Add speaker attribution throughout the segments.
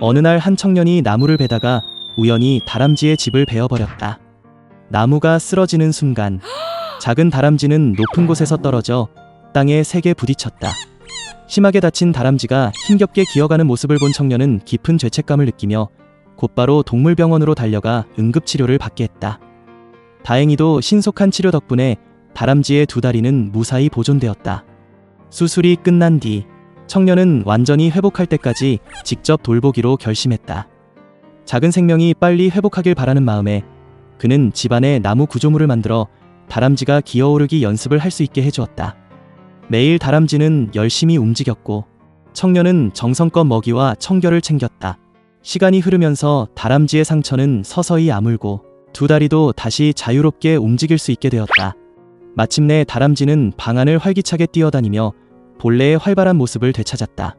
Speaker 1: 어느 날 한 청년이 나무를 베다가 우연히 다람쥐의 집을 베어버렸다. 나무가 쓰러지는 순간 작은 다람쥐는 높은 곳에서 떨어져 땅에 세게 부딪혔다. 심하게 다친 다람쥐가 힘겹게 기어가는 모습을 본 청년은 깊은 죄책감을 느끼며 곧바로 동물병원으로 달려가 응급치료를 받게 했다. 다행히도 신속한 치료 덕분에 다람쥐의 두 다리는 무사히 보존되었다. 수술이 끝난 뒤 청년은 완전히 회복할 때까지 직접 돌보기로 결심했다. 작은 생명이 빨리 회복하길 바라는 마음에 그는 집안에 나무 구조물을 만들어 다람쥐가 기어오르기 연습을 할 수 있게 해주었다. 매일 다람쥐는 열심히 움직였고 청년은 정성껏 먹이와 청결을 챙겼다. 시간이 흐르면서 다람쥐의 상처는 서서히 아물고 두 다리도 다시 자유롭게 움직일 수 있게 되었다. 마침내 다람쥐는 방 안을 활기차게 뛰어다니며 본래의 활발한 모습을 되찾았다.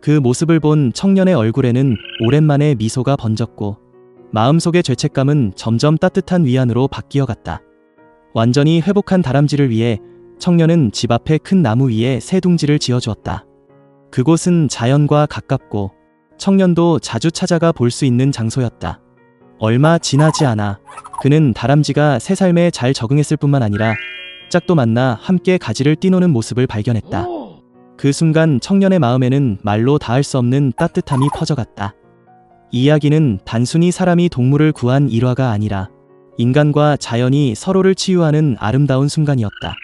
Speaker 1: 그 모습을 본 청년의 얼굴에는 오랜만에 미소가 번졌고 마음속의 죄책감은 점점 따뜻한 위안으로 바뀌어 갔다. 완전히 회복한 다람쥐를 위해 청년은 집 앞에 큰 나무 위에 새 둥지를 지어주었다. 그곳은 자연과 가깝고 청년도 자주 찾아가 볼 수 있는 장소였다. 얼마 지나지 않아 그는 다람쥐가 새 삶에 잘 적응했을 뿐만 아니라 짝도 만나 함께 가지를 띠노는 모습을 발견했다. 그 순간 청년의 마음에는 말로 닿을 수 없는 따뜻함이 퍼져갔다. 이 이야기는 단순히 사람이 동물을 구한 일화가 아니라 인간과 자연이 서로를 치유하는 아름다운 순간이었다.